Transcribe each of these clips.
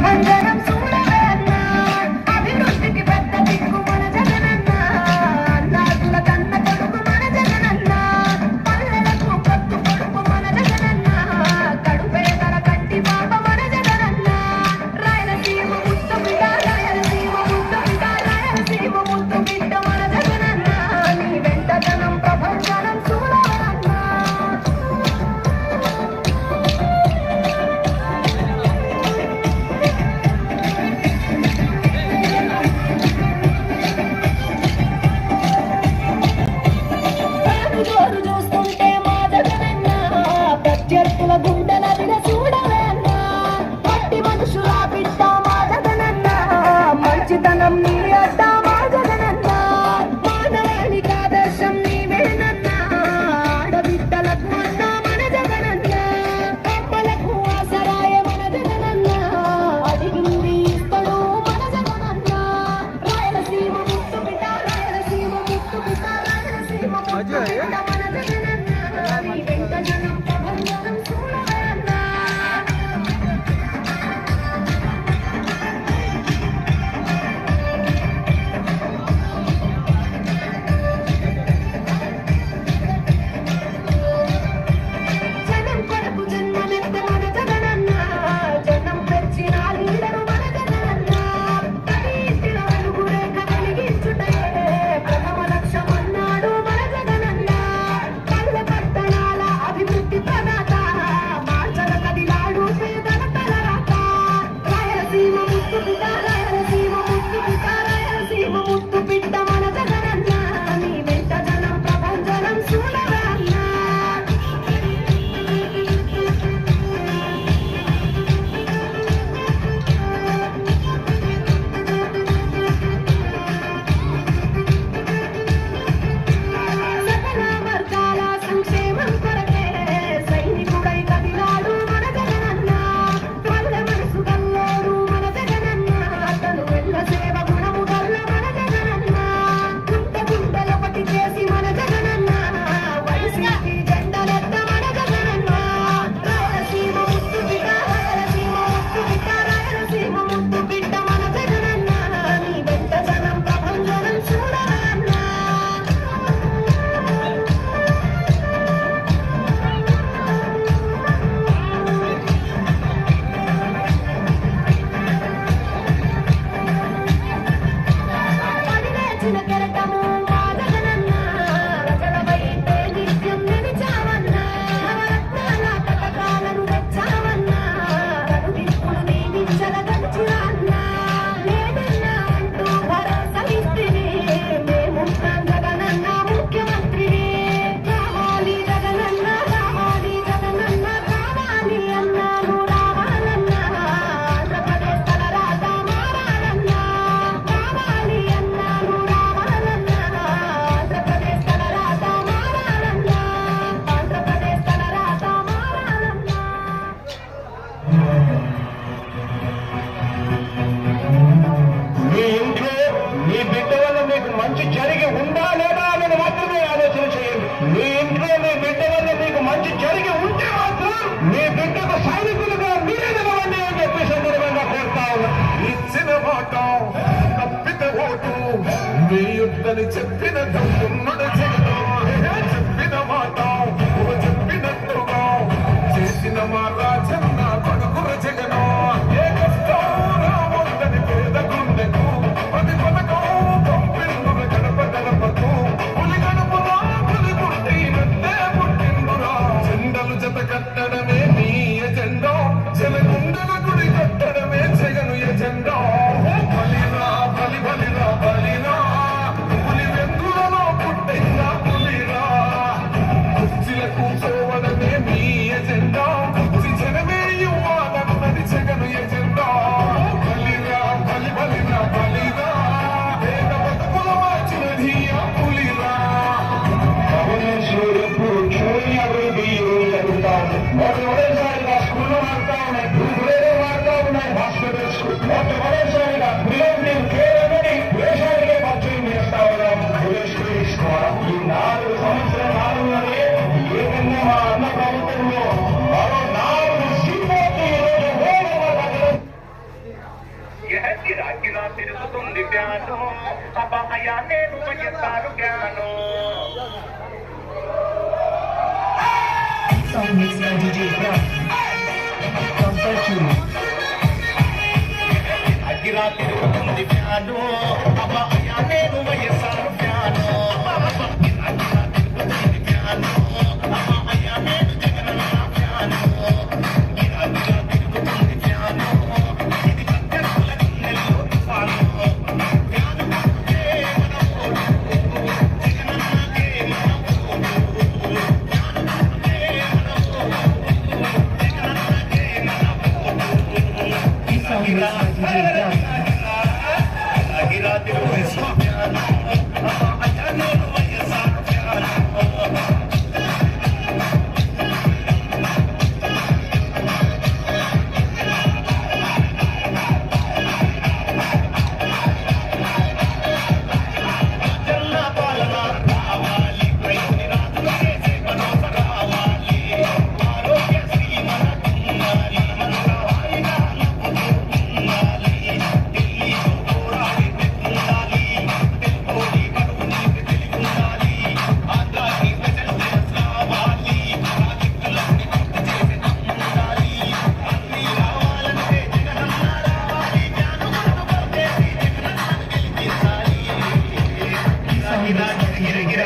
never, never. I do.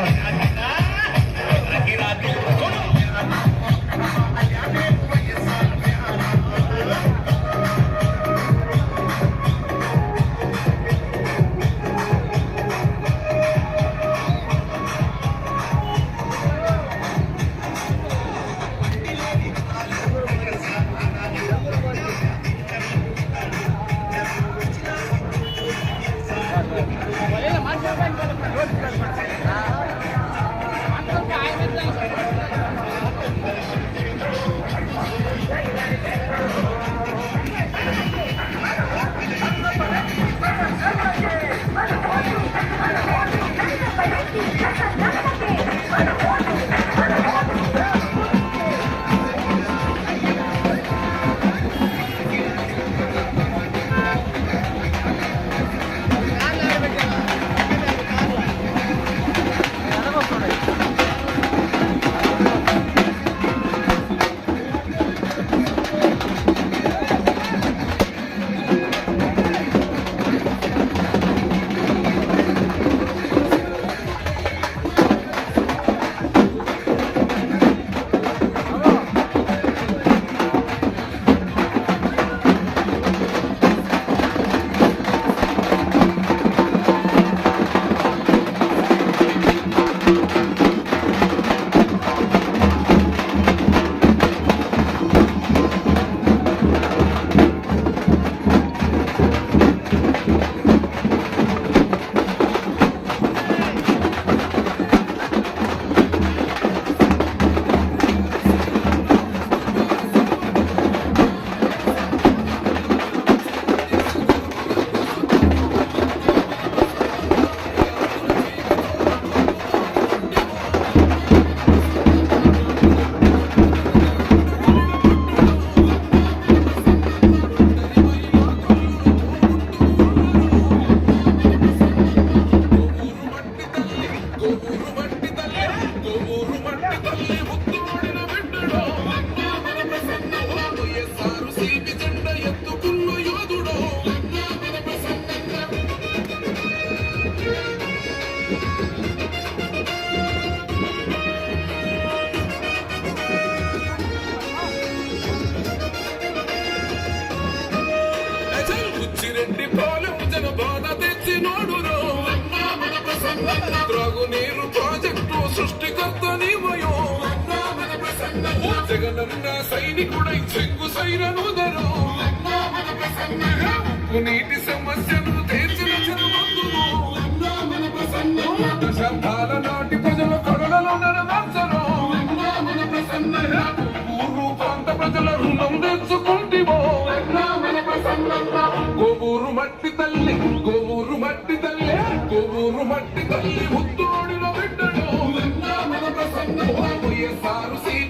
I, I, సైనికుడై చెంగు siren నీటి సమస్యను తీర్చిన చిరుబంధువు శబ్దాల నాటి ప్రజల కడలలో నెరవేర్చను ఊరు ప్రాంత ప్రజల రుణం తెచ్చుకుంటివో. గోవూరు మట్టి తల్లి గోవూరు మట్టి తల్లి గోవూరు మట్టి తల్లి ముద్దుడిలో బిడ్డను వైఎస్ఆర్ సీట్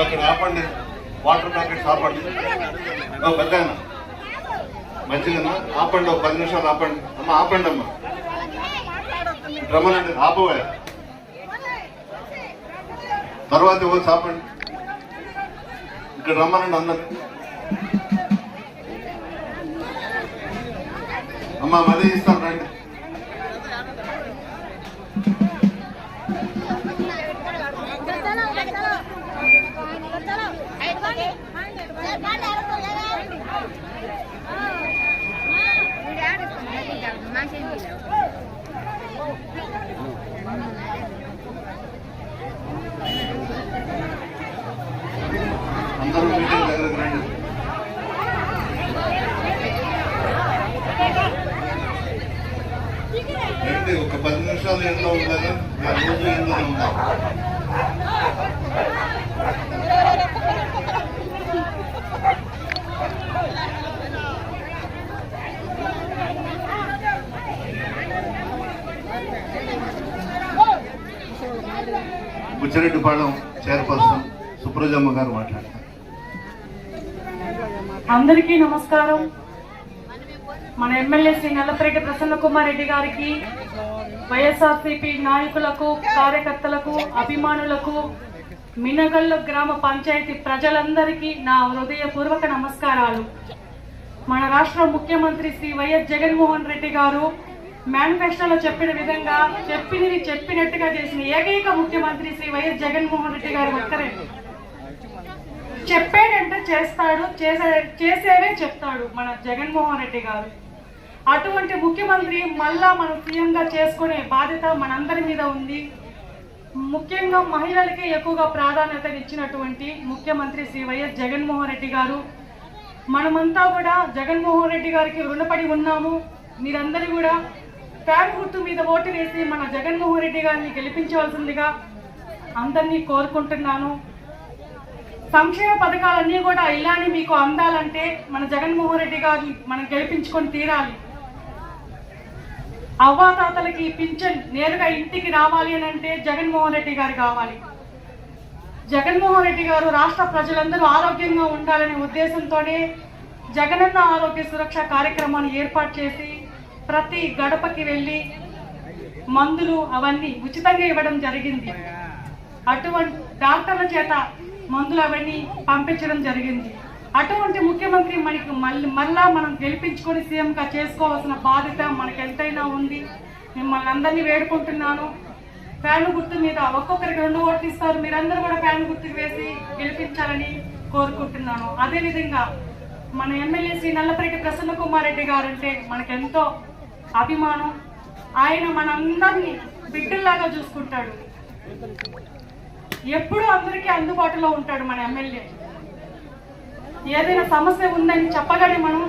అక్కడ ఆపండి. వాటర్ ప్యాకెట్స్ ఆపండి. పెద్ద ఆయన. ఆపండి ఒక పది నిమిషాలు ఆపండి. అమ్మ ఆపండి అమ్మ. రమ్మనండి ఆపవే. తర్వాత వచ్చి ఆపండి? ఇక్కడ రమ్మనండి అందరు. అమ్మా మళ్ళీ ఇస్తాం రండి అందరూ మీటింగ్ దగ్గరకు రండి ఏంటి ఒక పది నిమిషాలు ఎంట్లో ఉండాలి ఆ రోజు ఎండ్లోనే ఉండాలి బుచ్చిరెడ్డిపాళెం చైర్పర్సన్ సుప్రజమ్మ గారు మాట్లాడతారు అందరికీ నమస్కారం. మన ఎమ్మెల్యే శ్రీ నల్లపరెడ్డి ప్రసన్న కుమార్ రెడ్డి గారికి వైఎస్ఆర్సీపీ నాయకులకు కార్యకర్తలకు అభిమానులకు మినగల్లు గ్రామ పంచాయతీ ప్రజలందరికీ నా హృదయపూర్వక నమస్కారాలు. మన రాష్ట్ర ముఖ్యమంత్రి శ్రీ వైఎస్ జగన్మోహన్ రెడ్డి గారు మేనిఫెస్టోలో చెప్పిన విధంగా చెప్పినది చెప్పినట్టుగా చేసిన ఏకైక ముఖ్యమంత్రి శ్రీ వైఎస్ జగన్మోహన్ రెడ్డి గారు ఒక్కరే. చెప్పాడంటే చేస్తాడు చేసే చేసేవే చెప్తాడు మన జగన్మోహన్ రెడ్డి గారు. అటువంటి ముఖ్యమంత్రి మళ్ళా మనం సీఎంగా చేసుకునే బాధ్యత మనందరి మీద ఉంది. ముఖ్యంగా మహిళలకే ఎక్కువగా ప్రాధాన్యత ఇచ్చినటువంటి ముఖ్యమంత్రి శ్రీ వైఎస్ జగన్మోహన్ రెడ్డి గారు. మనమంతా కూడా జగన్మోహన్ రెడ్డి గారికి రుణపడి ఉన్నాము. మీరందరూ కూడా ఫ్యాన్ గుర్తు మీద ఓటు వేసి మన జగన్మోహన్ రెడ్డి గారిని గెలిపించవలసిందిగా అందరినీ కోరుకుంటున్నాను. సంక్షేమ పథకాలన్నీ కూడా ఇలానే మీకు అందాలంటే మన జగన్మోహన్ రెడ్డి గారిని మనం గెలిపించుకొని తీరాలి. అవ్వాతాతలకి పింఛన్ నేరుగా ఇంటికి రావాలి అని అంటే జగన్మోహన్ రెడ్డి గారు కావాలి. జగన్మోహన్ రెడ్డి గారు రాష్ట్ర ప్రజలందరూ ఆరోగ్యంగా ఉండాలనే ఉద్దేశంతోనే జగనన్న ఆరోగ్య సురక్ష కార్యక్రమాన్ని ఏర్పాటు చేసి ప్రతి గడపకి వెళ్ళి మందులు అవన్నీ ఉచితంగా ఇవ్వడం జరిగింది. అటువంటి డాక్టర్ల చేత మందులు అవన్నీ పంపించడం జరిగింది. అటువంటి ముఖ్యమంత్రి మనకి మళ్ళీ మళ్ళా మనం గెలిపించుకొని సీఎంగా చేసుకోవాల్సిన బాధ్యత మనకు ఎంతైనా ఉంది. మిమ్మల్ని అందరినీ వేడుకుంటున్నాను. ఫ్యాన్ గుర్తు మీద ఒక్కొక్కరికి రెండు ఓట్లు ఇస్తారు. మీరందరూ కూడా ఫ్యాన్ గుర్తుకు వేసి గెలిపించాలని కోరుకుంటున్నాను. అదేవిధంగా మన ఎమ్మెల్యే శ్రీ నల్లపరెడ్డి ప్రసన్న కుమార్ రెడ్డి గారు అంటే మనకెంతో అభిమానం. ఆయన మనందరినీ బిడ్డల్లాగా చూసుకుంటాడు. ఎప్పుడూ అందరికీ అందుబాటులో ఉంటాడు మన ఎమ్మెల్యే. ఏదైనా సమస్య ఉందని చెప్పగానే మనం.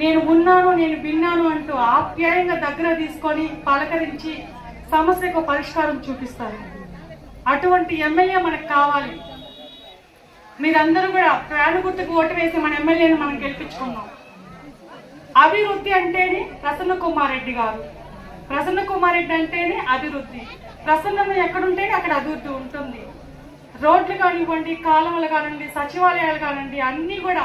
నేను ఉన్నాను నేను విన్నాను అంటూ ఆప్యాయంగా దగ్గర తీసుకొని పలకరించి సమస్యకు పరిష్కారం చూపిస్తారు. అటువంటి ఎమ్మెల్యే మనకు కావాలి. మీరందరూ కూడా ప్రాణ గుర్తుకు ఓటు వేసి మన ఎమ్మెల్యేని మనం గెలిపించుకున్నాం అభివృద్ధి అంటేనే ప్రసన్న కుమార్ రెడ్డి గారు. ప్రసన్న కుమార్ రెడ్డి అంటేనే అభివృద్ధి. ప్రసన్నం ఎక్కడుంటేనే అక్కడ అభివృద్ధి ఉంటుంది. రోడ్లు కానివ్వండి కాలువలు కానివ్వండి సచివాలయాలు కానివ్వండి అన్నీ కూడా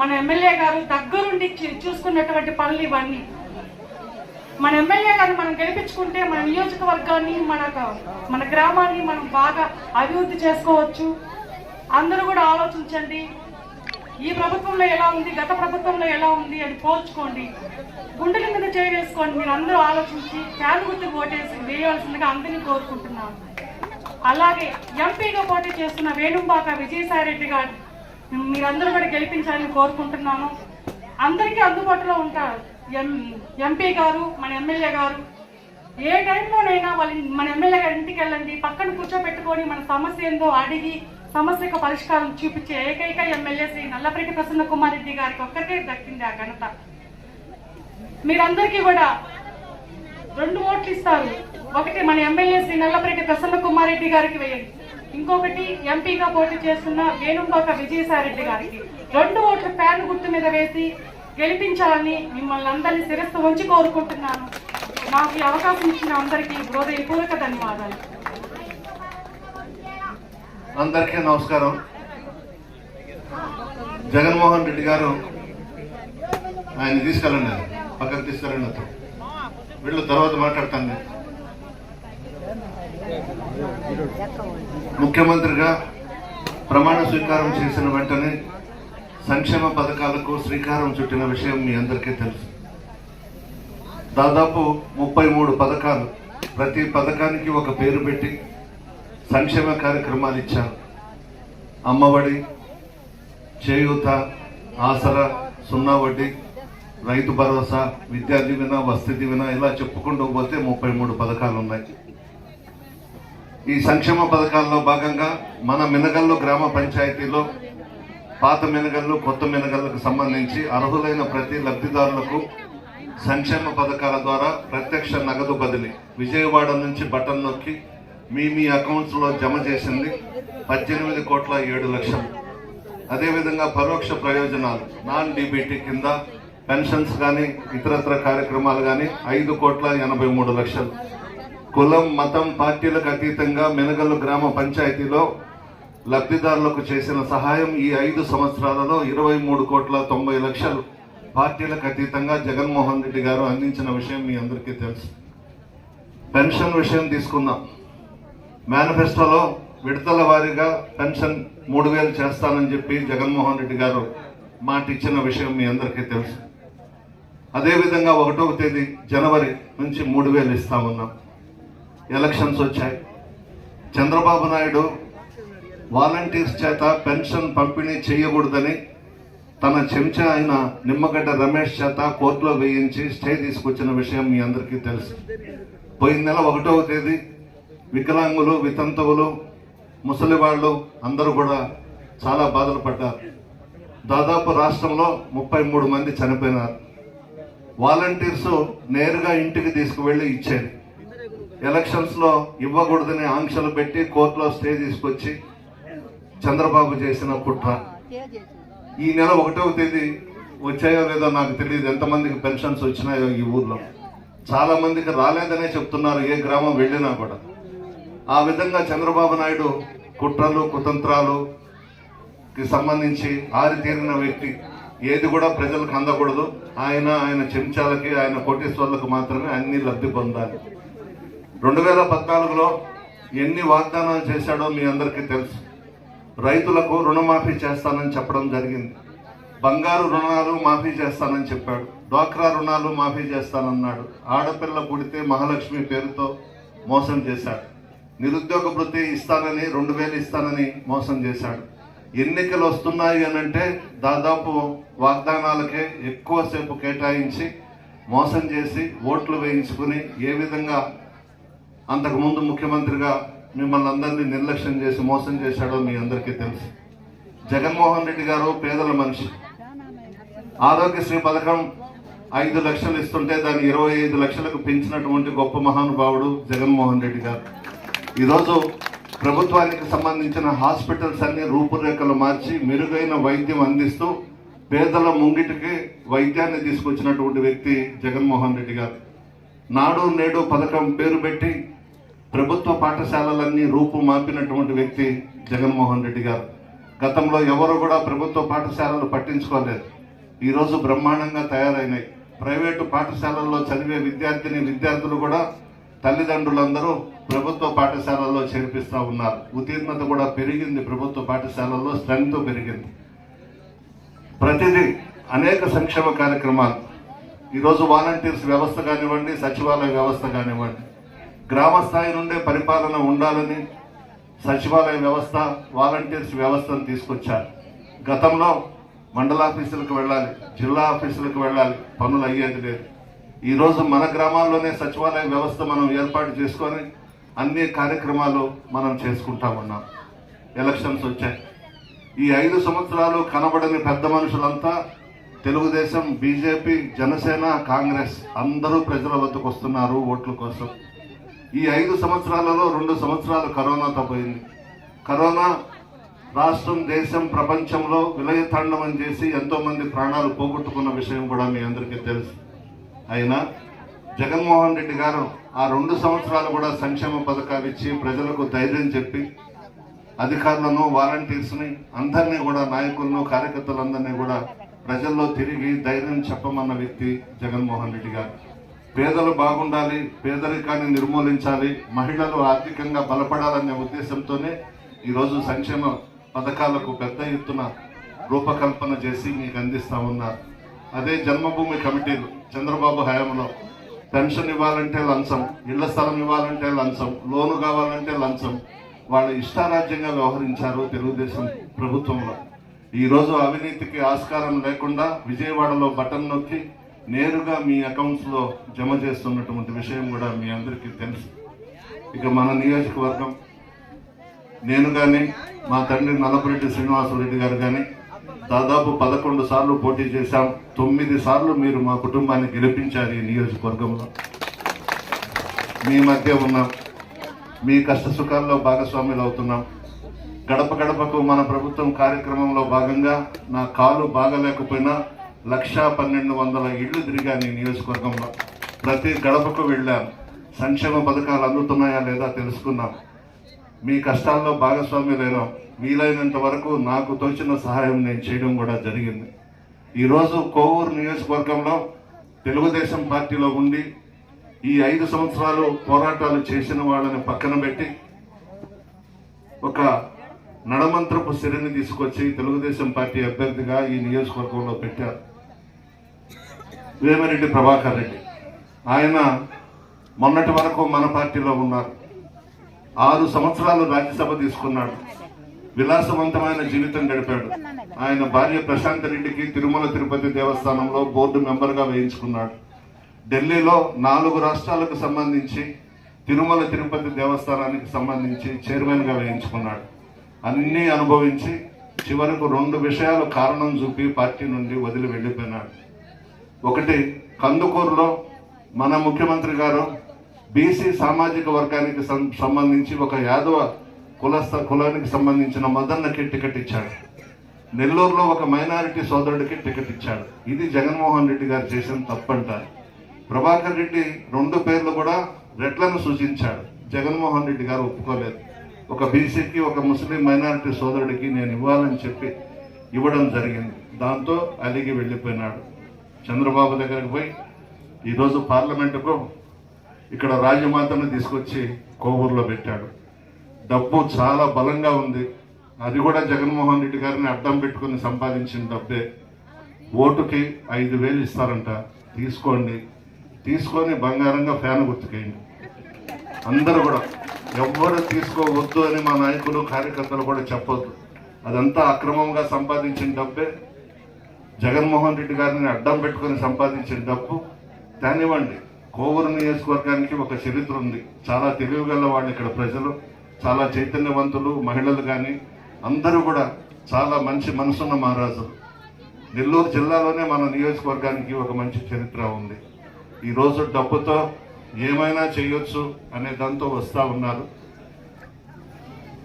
మన ఎమ్మెల్యే గారు దగ్గరుండి చూసుకున్నటువంటి పనులు ఇవన్నీ. మన ఎమ్మెల్యే గారిని మనం గెలిపించుకుంటే మన నియోజకవర్గాన్ని మన మన గ్రామాన్ని మనం బాగా అభివృద్ధి చేసుకోవచ్చు. అందరూ కూడా ఆలోచించండి. ఈ ప్రభుత్వంలో ఎలా ఉంది గత ప్రభుత్వంలో ఎలా ఉంది అని పోల్చుకోండి. గుండెల మీద చేయి మీరు అందరూ ఆలోచించి ఫ్యాన్ గుర్తుకు ఓటేసి వేయవలసిందిగా అందరినీ కోరుకుంటున్నాను. అలాగే ఎంపీగా పోటీ చేస్తున్న వేణుంబాక విజయసాయి రెడ్డి గారు మీరందరూ కూడా గెలిపించాలని కోరుకుంటున్నాను. అందరికీ అందుబాటులో ఉంటారు ఎం ఎంపీ గారు మన ఎమ్మెల్యే గారు ఏ టైంలోనైనా వాళ్ళ మన ఎమ్మెల్యే గారి ఇంటికి వెళ్ళండి పక్కన కూర్చోబెట్టుకొని మన సమస్య ఏందో అడిగి సమస్యకు పరిష్కారం చూపించే ఏకైక ఎమ్మెల్యే శ్రీ నల్లపరెడ్డి ప్రసన్న కుమార్ రెడ్డి గారికి ఒక్కరికే దక్కింది ఆ ఘనత. మీరందరికీ కూడా రెండు ఓట్లు ఇస్తారు. ఒకటి మన ఎమ్మెల్యే శ్రీ నల్లపరెడ్డి ప్రసన్న కుమార్ రెడ్డి గారికి వేయండి. ఇంకొకటి ఎంపీగా పోటీ చేస్తున్న వేణుంబాక విజయసాయిరెడ్డి గారికి రెండు ఓట్లు ఫ్యాన్ గుర్తు మీద వేసి గెలిపించాలని మిమ్మల్ని అందరినీ శిరస్సు వంచి కోరుకుంటున్నాను. నాకు ఈ అవకాశం ఇచ్చిన అందరికీ హృదయపూర్వక ధన్యవాదాలు. అందరికీ నమస్కారం. జగన్మోహన్ రెడ్డి గారు ఆయన తీసుకెళ్ళండి. పక్కకు తీసుకెళ్ళండి అతను. వీళ్ళు తర్వాత మాట్లాడతాను నేను. ముఖ్యమంత్రిగా ప్రమాణ స్వీకారం చేసిన వెంటనే సంక్షేమ పథకాలకు శ్రీకారం చుట్టిన విషయం మీ అందరికీ తెలుసు. దాదాపు ముప్పై మూడు పథకాలు ప్రతి పథకానికి ఒక పేరు పెట్టి సంక్షేమ కార్యక్రమాలు ఇచ్చారు. అమ్మఒడి చేయూత ఆసరా సున్నా వడ్డీ రైతు భరోసా విద్యా దీవెన వసతి దీవెన ఇలా చెప్పుకుంటూ పోతే ముప్పై మూడు పథకాలు ఉన్నాయి. ఈ సంక్షేమ పథకాల్లో భాగంగా మన మినగల్లు గ్రామ పంచాయతీలో పాత మినగల్లు కొత్త మినగల్లకు సంబంధించి అర్హులైన ప్రతి లబ్ధిదారులకు సంక్షేమ పథకాల ద్వారా ప్రత్యక్ష నగదు బదిలీ. విజయవాడ నుంచి బటన్ నొక్కి మీ మీ అకౌంట్స్లో జమ చేసింది పద్దెనిమిది కోట్ల ఏడు లక్షలు. అదేవిధంగా పరోక్ష ప్రయోజనాలు. నాన్ డీబీటీ కింద పెన్షన్స్ కానీ ఇతరత్ర కార్యక్రమాలు కానీ ఐదు కోట్ల ఎనభై మూడు లక్షలు. కులం మతం పార్టీలకు అతీతంగా మెనగల్లు గ్రామ పంచాయతీలో లబ్ధిదారులకు చేసిన సహాయం ఈ ఐదు సంవత్సరాలలో ఇరవై మూడు కోట్ల తొంభై లక్షలు. పార్టీలకు అతీతంగా జగన్మోహన్ రెడ్డి గారు అందించిన విషయం మీ అందరికీ తెలుసు. పెన్షన్ విషయం తీసుకుందాం. మేనిఫెస్టోలో విడతల వారీగా పెన్షన్ మూడు వేలు చేస్తానని చెప్పి జగన్మోహన్ రెడ్డి గారు మాట ఇచ్చిన విషయం మీ అందరికీ తెలుసు. అదేవిధంగా ఒకటవ తేదీ జనవరి నుంచి మూడు వేలు ఇస్తామన్నాం. ఎలక్షన్స్ వచ్చాయి. చంద్రబాబు నాయుడు వాలంటీర్స్ చేత పెన్షన్ పంపిణీ చేయకూడదని తన చెంచా అయిన నిమ్మగడ్డ రమేష్ చేత కోర్టులో వేయించి స్టే తీసుకొచ్చిన విషయం మీ అందరికీ తెలుసు. పోయిన నెల ఒకటవ తేదీ వికలాంగులు వితంతువులు ముసలి వాళ్ళు అందరూ కూడా చాలా బాధలు పడ్డారు. దాదాపు రాష్ట్రంలో ముప్పై మూడు మంది చనిపోయినారు. వాలంటీర్స్ నేరుగా ఇంటికి తీసుకువెళ్ళి ఇచ్చేది ఎలక్షన్స్లో ఇవ్వకూడదని ఆంక్షలు పెట్టి కోర్టులో స్టే తీసుకొచ్చి చంద్రబాబు చేసిన కుట్ర. ఈ నెల ఒకటవ తేదీ వచ్చాయో లేదో నాకు తెలియదు. ఎంతమందికి పెన్షన్స్ వచ్చినాయో ఈ ఊర్లో. చాలా మందికి రాలేదనే చెప్తున్నారు ఏ గ్రామం వెళ్ళినా కూడా. ఆ విధంగా చంద్రబాబు నాయుడు కుట్రలు కుతంత్రాలు సంబంధించి సంబంధించి ఆరితేరిన వ్యక్తి. ఏది కూడా ప్రజలకు అందకూడదు. ఆయన ఆయన చెంచాలకి ఆయన కోటేశ్వర్లకు మాత్రమే అన్ని లబ్ధి పొందాలి. రెండు వేల పద్నాలుగులో ఎన్ని వాగ్దానాలు చేశాడో మీ అందరికీ తెలుసు. రైతులకు రుణమాఫీ చేస్తానని చెప్పడం జరిగింది. బంగారు రుణాలు మాఫీ చేస్తానని చెప్పాడు. డ్వాక్రా రుణాలు మాఫీ చేస్తానన్నాడు. ఆడపిల్ల పుడితే మహాలక్ష్మి పేరుతో మోసం చేశాడు. నిరుద్యోగ వృత్తి ఇస్తానని రెండు వేలు ఇస్తానని మోసం చేశాడు. ఎన్నికలు వస్తున్నాయి అని అంటే దాదాపు వాగ్దానాలకే ఎక్కువసేపు కేటాయించి మోసం చేసి ఓట్లు వేయించుకుని ఏ విధంగా అంతకుముందు ముఖ్యమంత్రిగా మిమ్మల్ని అందరినీ నిర్లక్ష్యం చేసి మోసం చేశాడో మీ అందరికీ తెలుసు. జగన్మోహన్ రెడ్డి గారు పేదల మనిషి. ఆరోగ్యశ్రీ పథకం ఐదు లక్షలు ఇస్తుంటే దాన్ని ఇరవై ఐదు లక్షలకు పెంచినటువంటి గొప్ప మహానుభావుడు జగన్మోహన్ రెడ్డి గారు. ఈరోజు ప్రభుత్వానికి సంబంధించిన హాస్పిటల్స్ అన్ని రూపురేఖలు మార్చి మెరుగైన వైద్యం అందిస్తూ పేదల ముంగిటికి వైద్యాన్ని తీసుకొచ్చినటువంటి వ్యక్తి జగన్మోహన్ రెడ్డి గారు. నాడు నేడు పథకం పేరు పెట్టి ప్రభుత్వ పాఠశాలలన్నీ రూపు మాపినటువంటి వ్యక్తి జగన్మోహన్ రెడ్డి గారు. గతంలో ఎవరు కూడా ప్రభుత్వ పాఠశాలలు పట్టించుకోలేదు. ఈరోజు బ్రహ్మాండంగా తయారైనాయి. ప్రైవేటు పాఠశాలల్లో చదివే విద్యార్థిని విద్యార్థులు కూడా తల్లిదండ్రులందరూ ప్రభుత్వ పాఠశాలల్లో చేర్పిస్తూ ఉన్నారు. ఉత్తీర్ణత కూడా పెరిగింది ప్రభుత్వ పాఠశాలల్లో స్ట్రెంగ్త్ పెరిగింది. ప్రతిదీ అనేక సంక్షేమ కార్యక్రమాలు. ఈరోజు వాలంటీర్స్ వ్యవస్థ కానివ్వండి సచివాలయ వ్యవస్థ కానివ్వండి గ్రామ స్థాయి నుండే పరిపాలన ఉండాలని సచివాలయ వ్యవస్థ వాలంటీర్స్ వ్యవస్థను తీసుకొచ్చారు. గతంలో మండల ఆఫీసులకు వెళ్ళాలి జిల్లా ఆఫీసులకు వెళ్ళాలి పనులు అయ్యేది లేదు. ఈరోజు మన గ్రామాల్లోనే సచివాలయ వ్యవస్థ మనం ఏర్పాటు చేసుకొని అన్ని కార్యక్రమాలు మనం చేసుకుంటా ఉన్నాం ఎలక్షన్స్ వచ్చాయి. ఈ ఐదు సంవత్సరాలు కనబడని పెద్ద మనుషులంతా తెలుగుదేశం బీజేపీ జనసేన కాంగ్రెస్ అందరూ ప్రజల వద్దకు వస్తున్నారు ఓట్ల కోసం. ఈ ఐదు సంవత్సరాలలో రెండు సంవత్సరాలు కరోనాతో పోయింది కరోనా రాష్ట్రం దేశం ప్రపంచంలో విలయతాండవం చేసి ఎంతో మంది ప్రాణాలు పోగొట్టుకున్న విషయం కూడా మీ అందరికీ తెలుసు. అయినా జగన్మోహన్ రెడ్డి గారు ఆ రెండు సంవత్సరాలు కూడా సంక్షేమ పథకాలు ఇచ్చి ప్రజలకు ధైర్యం చెప్పి అధికారులను వాలంటీర్స్ని అందరినీ కూడా నాయకులను కార్యకర్తలందరినీ కూడా ప్రజల్లో తిరిగి ధైర్యం చెప్పమన్న వ్యక్తి జగన్మోహన్ రెడ్డి గారు. పేదలు బాగుండాలి పేదరికాన్ని నిర్మూలించాలి మహిళలు ఆర్థికంగా బలపడాలనే ఉద్దేశంతోనే ఈరోజు సంక్షేమ పథకాలకు పెద్ద ఎత్తున రూపకల్పన చేసి మీకు అందిస్తా ఉన్నారు అదే జన్మభూమి కమిటీలు చంద్రబాబు హయాంలో. పెన్షన్ ఇవ్వాలంటే లంచం ఇళ్ళ స్థలం ఇవ్వాలంటే లంచం లోను కావాలంటే లంచం. వాళ్ళు ఇష్టారాజ్యంగా వ్యవహరించారు తెలుగుదేశం ప్రభుత్వంలో. ఈరోజు అవినీతికి ఆస్కారం లేకుండా విజయవాడలో బటన్ నొక్కి నేరుగా మీ అకౌంట్స్లో జమ చేస్తున్నటువంటి విషయం కూడా మీ అందరికీ తెలుసు. ఇక మన నియోజకవర్గం నేను కానీ మా తండ్రి నల్లపురెడ్డి శ్రీనివాసరెడ్డి గారు కానీ దాదాపు పదకొండు సార్లు పోటీ చేశాం. తొమ్మిది సార్లు మీరు మా కుటుంబాన్ని గెలిపించారు ఈ నియోజకవర్గంలో. మీ మధ్య ఉన్నాం. మీ కష్ట సుఖాల్లో భాగస్వాములు అవుతున్నాం. గడప గడపకు మన ప్రభుత్వం కార్యక్రమంలో భాగంగా నా కాలు బాగలేకపోయినా లక్షా పన్నెండు వందల ఇళ్ళు తిరిగాను ఈ నియోజకవర్గంలో. ప్రతి గడపకు వెళ్ళాను. సంక్షేమ పథకాలు అందుతున్నాయా లేదా తెలుసుకున్నాం మీ కష్టాల్లో భాగస్వామ్యులైనా వీలైనంత వరకు నాకు తోచిన సహాయం నేను చేయడం కూడా జరిగింది. ఈరోజు కోవూరు నియోజకవర్గంలో తెలుగుదేశం పార్టీలో ఉండి ఈ ఐదు సంవత్సరాలు పోరాటాలు చేసిన వాళ్ళని పక్కన పెట్టి ఒక నడమంత్రపు సిరిని తీసుకొచ్చి తెలుగుదేశం పార్టీ అభ్యర్థిగా ఈ నియోజకవర్గంలో పెట్టారు. వేమిరెడ్డి ప్రభాకర్ రెడ్డి. ఆయన మొన్నటి వరకు మన పార్టీలో ఉన్నారు. ఆరు సంవత్సరాలు రాజ్యసభ తీసుకున్నాడు. విలాసవంతమైన జీవితం గడిపాడు. ఆయన భార్య ప్రశాంత్ రెడ్డికి తిరుమల తిరుపతి దేవస్థానంలో బోర్డు మెంబర్గా వేయించుకున్నాడు. ఢిల్లీలో నాలుగు రాష్ట్రాలకు సంబంధించి తిరుమల తిరుపతి దేవస్థానానికి సంబంధించి చైర్మన్గా వేయించుకున్నాడు. అన్నీ అనుభవించి చివరకు రెండు విషయాలు కారణం చూపి పార్టీ నుండి వదిలి వెళ్ళిపోయినాడు. ఒకటి కందుకూరులో మన ముఖ్యమంత్రి గారు బీసీ సామాజిక వర్గానికి సం- సంబంధించి ఒక యాదవ కులస్థ కులానికి సంబంధించిన మదన్నకి టికెట్ ఇచ్చాడు. నెల్లూరులో ఒక మైనారిటీ సోదరుడికి టికెట్ ఇచ్చాడు. ఇది జగన్మోహన్ రెడ్డి గారు చేసిన తప్పంటారు ప్రభాకర్ రెడ్డి రెండు పేర్లు కూడా రెడ్లను సూచించాడు. జగన్మోహన్ రెడ్డి గారు ఒప్పుకోలేదు. ఒక బీసీకి ఒక ముస్లిం మైనారిటీ సోదరుడికి నేను ఇవ్వాలని చెప్పి ఇవ్వడం జరిగింది. దాంతో అలిగి వెళ్ళిపోయినాడు. చంద్రబాబు దగ్గరికి పోయి ఈరోజు పార్లమెంటుకు ఇక్కడ రాజమాతను తీసుకొచ్చి కోవూరులో పెట్టాడు. డబ్బు చాలా బలంగా ఉంది. అది కూడా జగన్మోహన్ రెడ్డి గారిని అడ్డం పెట్టుకుని సంపాదించిన డబ్బే. ఓటుకి ఐదు వేలు ఇస్తారంట. తీసుకోండి. తీసుకొని బంగారంగా ఫ్యాన్ గుర్తుకేయండి. అందరూ కూడా ఎవ్వరు తీసుకోవద్దు అని మా నాయకులు కార్యకర్తలు కూడా చెప్పొద్దు. అదంతా అక్రమంగా సంపాదించిన డబ్బే. జగన్మోహన్ రెడ్డి గారిని అడ్డం పెట్టుకొని సంపాదించిన డబ్బు కానివ్వండి కోవూరు నియోజకవర్గానికి ఒక చరిత్ర ఉంది. చాలా తెలివిగల వాళ్ళు ఇక్కడ ప్రజలు చాలా చైతన్యవంతులు మహిళలు కానీ అందరూ కూడా చాలా మంచి మనసున్న మహారాజులు. నెల్లూరు జిల్లాలోనే మన నియోజకవర్గానికి ఒక మంచి చరిత్ర ఉంది. ఈ రోజు డబ్బుతో ఏమైనా చేయొచ్చు అనే దాంతో వస్తూ ఉన్నారు.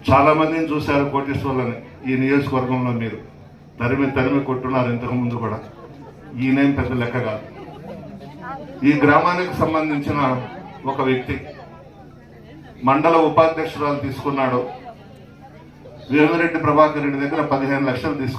చాలామందిని చూశారు కోటేశ్వర్లని ఈ నియోజకవర్గంలో మీరు. తరిమి తరిమి కొట్టున్నారు ఇంతకు ముందు కూడా. ఈయనేం పెద్ద లెక్క కాదు. ఈ గ్రామానికి సంబంధించిన ఒక వ్యక్తి మండల ఉపాధ్యక్షురాలు తీసుకున్నాడు. వేమిరెడ్డి ప్రభాకర్ రెడ్డి దగ్గర పదిహేను లక్షలు తీసుకున్నాడు.